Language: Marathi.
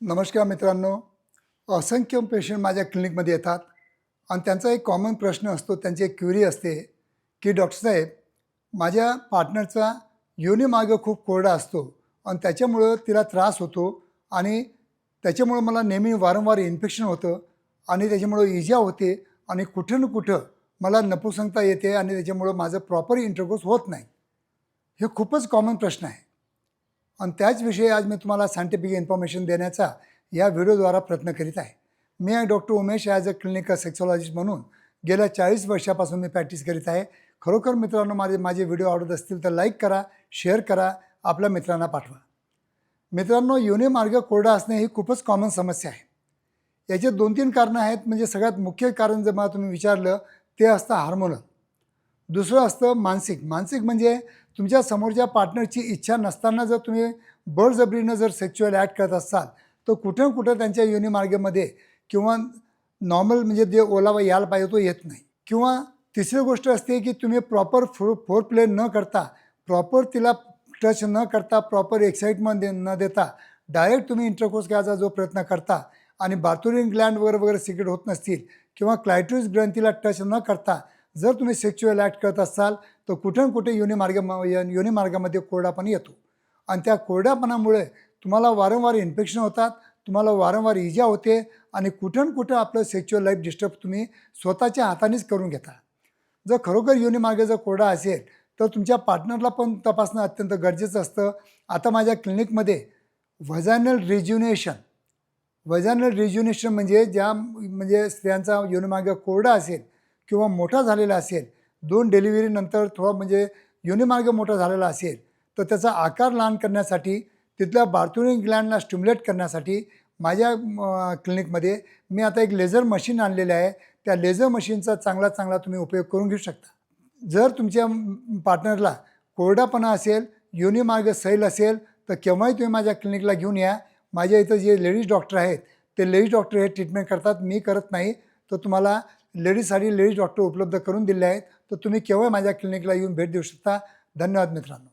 नमस्कार मित्रांनो. असंख्य पेशंट माझ्या क्लिनिकमध्ये येतात. आणि त्यांचा एक कॉमन प्रश्न असतो त्यांची एक क्युरी असते की डॉक्टर साहेब माझ्या पार्टनरचा योनिमार्ग खूप कोरडा असतो आणि त्याच्यामुळं तिला त्रास होतो आणि त्याच्यामुळं मला नेहमी वारंवार इन्फेक्शन होतं आणि त्याच्यामुळं इजा होते आणि कुठं ना कुठं मला नपुसंगता येते आणि त्याच्यामुळं माझं प्रॉपर इंटरकोर्स होत नाही. हे खूपच कॉमन प्रश्न आहे. आणि त्याचविषयी आज मी तुम्हाला सायंटिफिक इन्फॉर्मेशन देण्याचा या व्हिडिओद्वारा प्रयत्न करीत आहे. मी doctor Umesh as a clinical sexologist म्हणून गेल्या चाळीस वर्षापासून मी प्रॅक्टिस करीत आहे. खरोखर मित्रांनो माझे माझे व्हिडिओ आवडत असतील तर लाईक करा शेअर करा आपल्या मित्रांना पाठवा. मित्रांनो योनी मार्ग कोरडा असणे ही खूपच कॉमन समस्या आहे. याचे दोन तीन कारणं आहेत. म्हणजे सगळ्यात मुख्य कारण जर मला तुम्ही विचारलं ते असतं हार्मोनल दुसरं असतं मानसिक. मानसिक म्हणजे तुमच्या समोरच्या पार्टनरची इच्छा नसताना जर तुम्ही बळजबरीनं जर सेक्च्युअल ॲक्ट करत असाल तर कुठं कुठं त्यांच्या युनिमार्गेमध्ये किंवा नॉर्मल म्हणजे जे ओलावा यायला पाहिजे तो येत नाही. किंवा तिसरी गोष्ट असते की तुम्ही प्रॉपर फो फोर प्ले न करता प्रॉपर तिला टच न करता प्रॉपर एक्साइटमेंट दे न देता डायरेक्ट तुम्ही इंटरकोर्स घ्यायचा जो प्रयत्न करता आणि बार्थोरिन ग्लँड वगैरे वगैरे सिक्रेट होत नसतील किंवा क्लायट्रिस ग्रंथीला टच न करता जर तुम्ही सेक्च्युअल ॲक्ट करत असाल तर कुठे ना कुठे योनीमार्ग योनीमार्गामध्ये कोरडापणा येतो. आणि त्या कोरड्यापणामुळे तुम्हाला वारंवार इन्फेक्शन होतात तुम्हाला वारंवार इजा होते आणि कुठं ना कुठं आपलं सेक्च्युअल लाईफ डिस्टर्ब तुम्ही स्वतःच्या हातानेच करून घेता. जर खरोखर योनीमार्ग जर कोरडा असेल तर तुमच्या पार्टनरला पण तपासणं अत्यंत गरजेचं असतं. आता माझ्या क्लिनिकमध्ये व्हजायनल रिज्युनेशन व्हजायनल रिज्युनेशन म्हणजे ज्या म्हणजे स्त्रियांचा योनीमार्ग कोरडा असेल किंवा मोठा झालेला असेल दोन डिलिव्हरीनंतर थोडा म्हणजे युनिमार्ग मोठा झालेला असेल तर त्याचा आकार लहान करण्यासाठी तिथल्या बार्थुरिंग ग्लँडला स्टिम्युलेट करण्यासाठी माझ्या क्लिनिकमध्ये मी आता एक लेझर मशीन आणलेलं आहे. त्या लेझर मशीनचा चांगला चांगला तुम्ही उपयोग करून घेऊ शकता. जर तुमच्या पार्टनरला कोरडापणा असेल युनिमार्ग सैल असेल तर केव्हाही तुम्ही माझ्या क्लिनिकला घेऊन या. माझ्या इथं जे लेडीज डॉक्टर आहेत ते लेडीज डॉक्टर हे ट्रीटमेंट करतात मी करत नाही. तर तुम्हाला लेडीजसाठी लेडीज डॉक्टर उपलब्ध करून दिले आहेत. तर तुम्ही केवळ माझ्या क्लिनिकला येऊन भेट देऊ शकता. धन्यवाद मित्रांनो.